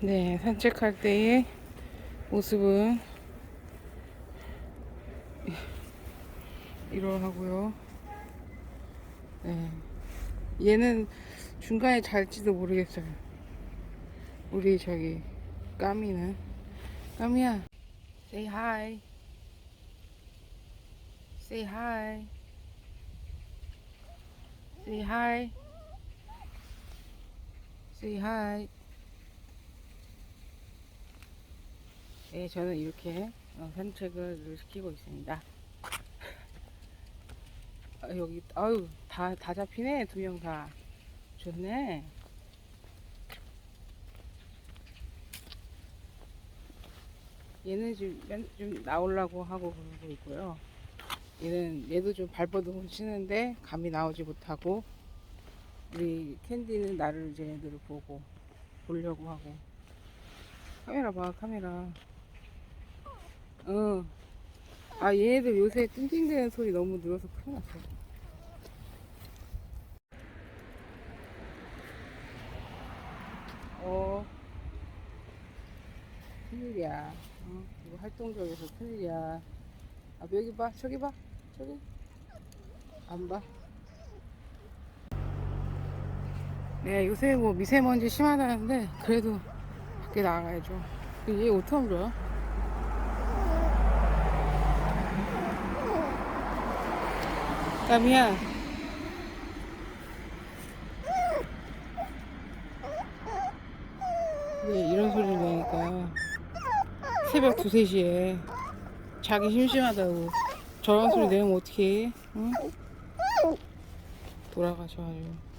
네, 산책할 때의 모습은 이러하고요. 네. 얘는 중간에 잘지도 모르겠어요. 우리 저기 까미는 까미야, say hi. Say hi. Say hi. Say hi. 네, 저는 이렇게 어, 산책을 시키고 있습니다. 아, 여기, 아유, 다, 다 잡히네, 두 명 다. 좋네. 얘는 좀, 맨- 좀 나오려고 하고 그러고 있고요. 얘는, 얘도 좀 발버둥을 치는데, 감이 나오지 못하고, 우리 캔디는 나를 이제 애들을 보고, 보려고 하고. 카메라 봐, 카메라. 어. 아, 얘네들 요새 띵띵대는 소리 너무 늘어서 큰일 났어. 어. 큰일이야. 어, 이거 활동적에서 큰일이야. 아, 여기 봐, 저기 봐, 저기. 안 봐. 네, 요새 뭐 미세먼지 심하다는데, 그래도 밖에 나가야죠. 얘 어떡하면 좋아? 까미야. 네, 이런 소리를 내니까 새벽 2, 3시에 자기 심심하다고 저런 소리 내면 어떡해? 응? 돌아가셔 아주.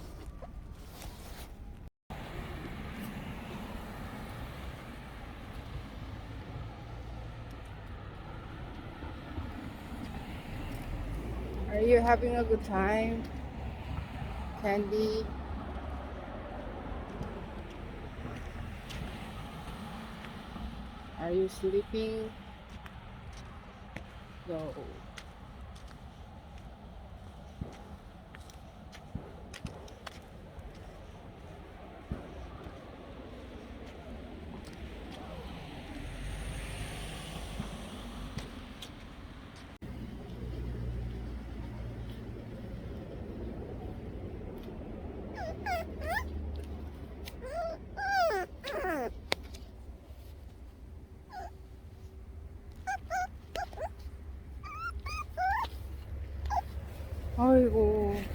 Are you having a good time? Candy? Are you sleeping? No. 아이고.